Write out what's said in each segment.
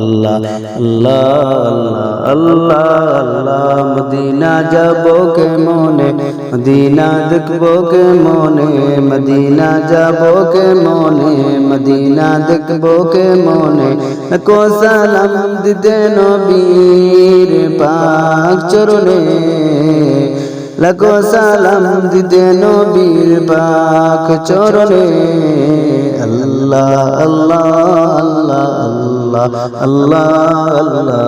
আল্লাহ আল্লাহ Medina যাব কে মনে Medina দেখব কে মনে মদিনা যাব কে মনে মদিনা দেখব কে মনে কো সালাম দিতে নবীর পাক চরণে। লাগো সালাম দিতে নবীর পাক চরণে। আল্লাহ আল্লাহ আল্লাহ আল্লাহ। আল্লাহ আল্লাহ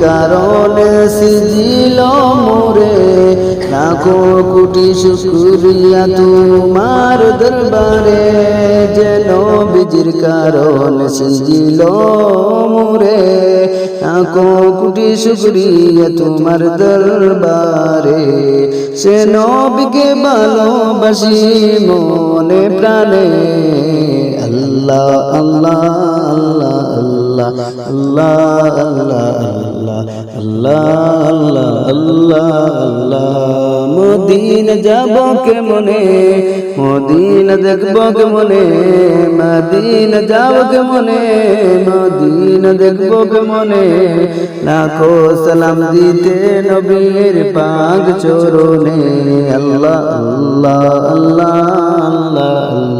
কারণে সিজিল মোরে লাখো কোটি শুক্রিয়া তোমার দরবারে যেন বিজির কারণ সিজিল মোরে লাখো কোটি শুক্রিয়া তোমার দরবারে সে নবীকে ভালোবাসি মনে প্রাণে আল্লাহ আল্লাহ আল্লাহ আল্লাহ আল্লাহ আল্লাহ আল্লাহ আল্লাহ আল্লাহ আল্লাহ মদিন যাব কে মনে, মদিন দেখব কে মনে, মদিন যাব কে মনে, মদিন দেখব কে মনে, লাখো সালাম দিতে নবীর পাগ চরণে, আল্লাহ আল্লাহ আল্লাহ আল্লাহ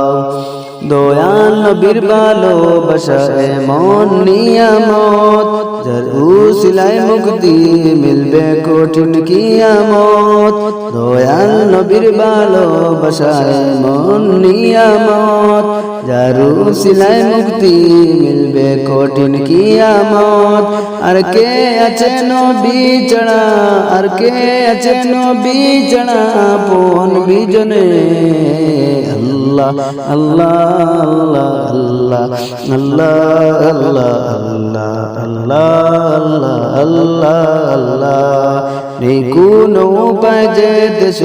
দয়াল নবীর ভালোবাসা এমন নিয়ামত যার উসিলায় মুক্তি মিলবে কঠিন কিয়ামত। দয়াল নবীর ভালোবাসা এমন নিয়ামত যার উসিলায় মুক্তি মিলবে কঠিন কিয়ামত। আর কে আছে নবী চড়া আর কে আছে নবী চড়া আপন বিজনে। আল্লাহ আল্লাহ। আল্লাহ আল্লাহ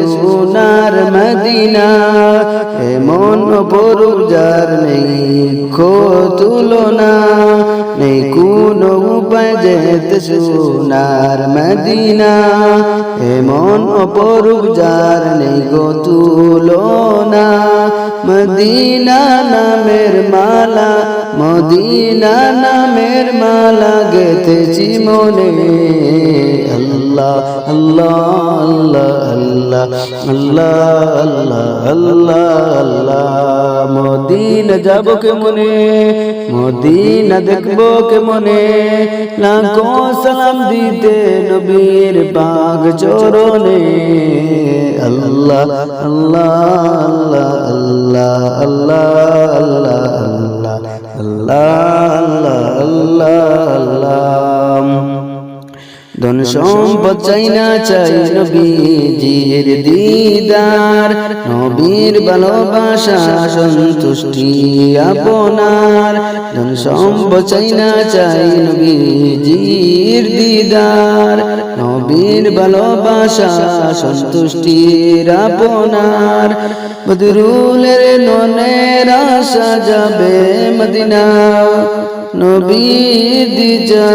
সোনার মদিনা এমন যার নেই খো তুলনা কোন উপায় সোনার মদিনা এমন যার নেই গো তুলনা। মদিনা নামের মালা মদিনা নামের মালা গেতেছি মনে আল্লাহ আল্লাহ আল্লাহ আল্লাহ আল্লাহ আল্লাহ আল্লাহ মদিনা যাব কে মনে মদিনা দেখব কে মনে লাখো সালাম দিতে নবীর পাক চরণে আল্লাহ আল্লাহ আল্লাহ আল্লাহ আল্লাহ আল্লাহ ধন সম্পদ চাই না চাই নবীজির দিদার। নবীর ভালোবাসা সন্তুষ্টি আপনার। ধন সম্পদ চাই না চাই নবীজির ভালোবাসা সন্তুষ্টির আপনার। বদরুলের ননের আশা যাবে মদিনা। নবী দিজা